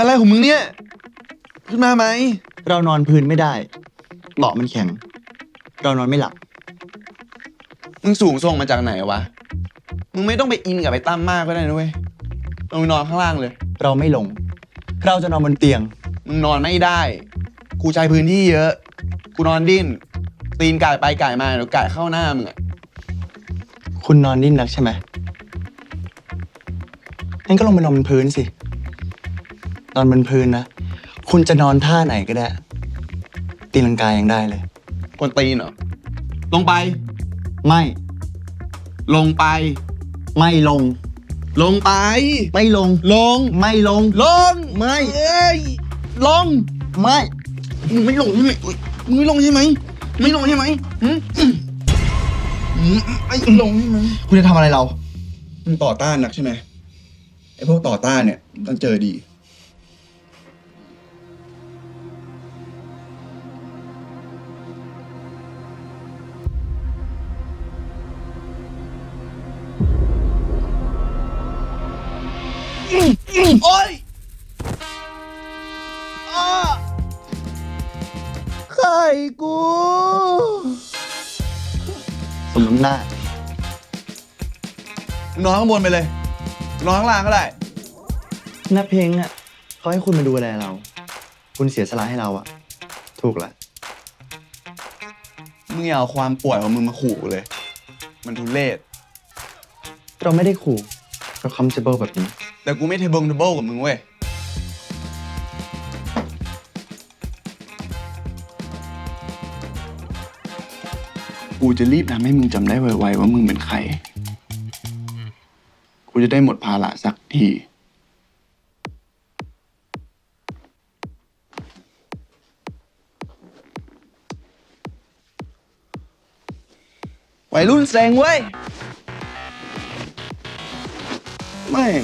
อะไรของมึงเนี่ย ขึ้นมาไหม เรานอนพื้นไม่ได้ เบาะมันแข็ง เรานอนไม่หลับ มึงสูงส่งมาจากไหนวะ มึงไม่ต้องไปอินกับไอ้ตั้มมากก็ได้นะเว้ยลงไปนอนข้างล่างเลย เราไม่ลง เราจะนอนบนเตียง มึงนอนไม่ได้ กูใช้พื้นที่เยอะ กูนอนดิ้น ตีนไก่ไปไก่มาเดี๋ยวไก่เข้าหน้ามึงอะคุณนอนนิ่งนักใช่ไหมงั้นก็ลงไปนอนบนพื้นสิ นอนบนพื้นนะ คุณจะนอนท่าไหนก็ได้ ตีลังกายังได้เลย กวนตีนเหรอ ลงไป ไม่ ลงไป ไม่ลง ลงไป ไม่ลง ลง ไม่ลง ลง ไม่เอ้ยลง ไม่มึงไม่ลงใช่ไหมอุ๊ยมึงไม่ลงใช่ไหมไม่ลงใช่ไหมหืมหืมไม่ลงใช่ไหมคุณจะทำอะไรเรา มึงต่อต้านนักใช่ไหมไอ้พวกต่อต้านเนี่ยต้องเจอดี โอ้ยอ้าไข่กูสมน้ำหน้ามึงนอนข้างบนไปเลย นอนข้างล่างก็ได้ นักเพลงอะเขาให้คุณมาดูแลเรา คุณเสียสละให้เราอะถูกละมึงอย่าเอาความป่วยของมึงมาขู่กูเลย มันทุเรศ เราไม่ได้ขู่เรา comfortable แบบนี้ แต่กูไม่เทเบิลเทเบิลกับมึงเว้ย กูจะรีบทำให้มึงจำได้ไวๆว่ามึงเป็นใคร กูจะได้หมดภาระสักที วัยรุ่นแซงเว้ย แม่ง